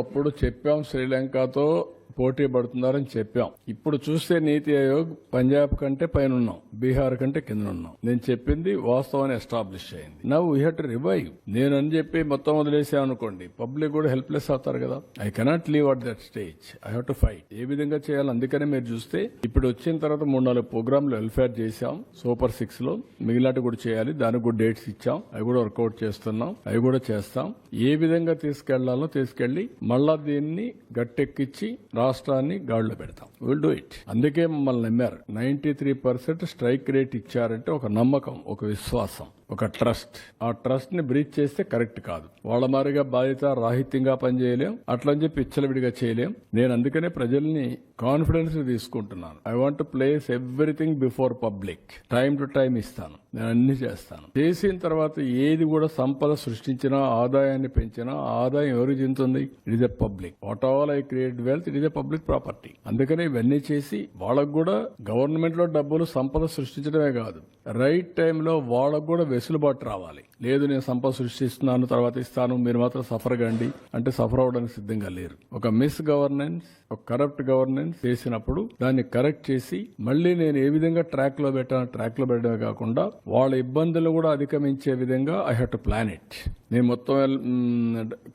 అప్పుడు చెప్పాం శ్రీలంకతో పోటీ పడుతున్నారని చెప్పాం. ఇప్పుడు చూస్తే నీతి ఆయోగ్ పంజాబ్ కంటే పైన ఉన్నాం బీహార్ కంటే కింద ఉన్నాం నేను చెప్పింది వాస్తవాన్ని ఎస్టాబ్లిష్ అయింది నవ్ వీ హెట్ రివైవ్. నేను అని చెప్పి మొత్తం వదిలేసాం అనుకోండి. పబ్లిక్ కూడా హెల్ప్లెస్ అవుతారు కదా. I cannot leave at that stage. I have to fight. ఏ విధంగా చేయాలి? అందుకనే మీరు చూస్తే ఇప్పుడు వచ్చిన తర్వాత మూడు నాలుగు ప్రోగ్రాంలు వెల్ఫేర్ చేశాం. సూపర్ సిక్స్లో మిగిలినట్టు కూడా చేయాలి. దానికి కూడా డేట్స్ ఇచ్చాం. అవి కూడా వర్కౌట్ చేస్తున్నాం. అవి కూడా చేస్తాం. ఏ విధంగా తీసుకెళ్ళాలో తీసుకెళ్ళి మళ్ళా దీన్ని గట్టెక్కిచ్చి రాష్ట్రాన్ని గాడిలో పెడతాం. విల్ డూ ఇట్ అందుకే మమ్మల్ని నమ్మారు. Ninety three percent strike rate ఇచ్చారంటే ఒక నమ్మకం ఒక విశ్వాసం ఒక ట్రస్ట్. ఆ ట్రస్ట్ని బ్రీచ్ చేస్తే కరెక్ట్ కాదు. వాళ్ళ మారిగా బాధ్యత రాహిత్యంగా పనిచేయలేం. అట్లని చెప్పి ఇచ్చలవిడిగా చేయలేం. నేను అందుకనే ప్రజల్ని కాన్ఫిడెన్స్ తీసుకుంటున్నాను. I want place everything before public time to time ఇస్తాను. నేను అన్ని చేస్తాను. చేసిన తర్వాత ఏది కూడా సంపద సృష్టించినా ఆదాయాన్ని పెంచినా ఆదాయం ఎవరికి చెందుతుంది? It is a public what all I create wealth it is a public property అందుకనే ఇవన్నీ చేసి వాళ్ళకు కూడా గవర్నమెంట్లో డబ్బులు సంపద సృష్టించడమే కాదు. రైట్ టైంలో వాళ్ళకు కూడా వెసులుబాటు రావాలి. లేదు నేను సంపద సృష్టిస్తున్నాను తర్వాత ఇస్తాను మీరు మాత్రం సఫర్ కండి. అంటే సఫర్ అవడానికి సిద్ధంగా లేరు. ఒక మిస్ గవర్నెన్స్ ఒక కరప్ట్ గవర్నెన్స్ చేసినప్పుడు దాన్ని కరెక్ట్ చేసి మళ్ళీ నేను ఏ విధంగా ట్రాక్లో పెట్టాను ట్రాక్లో పెట్టడమే కాకుండా వాళ్ళ ఇబ్బందులు కూడా అధిగమించే విధంగా I have to plan it నేను మొత్తం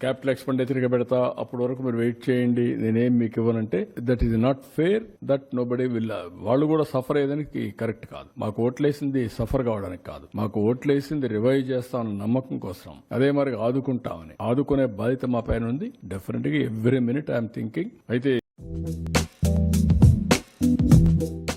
క్యాపిటల్ ఎక్స్పెండిచర్ పెడతా అప్పటి వరకు మీరు వెయిట్ చేయండి నేనేం మీకు ఇవ్వనంటే that is not fair that nobody will వాళ్ళు కూడా సఫర్ అయ్యేదానికి కరెక్ట్ కాదు. మాకు ఓట్లేసింది సఫర్ కావడానికి కాదు. మాకు ఓట్లేసింది రివైవ్ చేస్తామన్న నమ్మకం కోసం. అదే మరి ఆదుకుంటామని. ఆదుకునే బాధ్యత మా పైన ఉంది. డెఫినెట్గా ఎవ్రీ మినిట్ ఐఎమ్ థింకింగ్ అయితే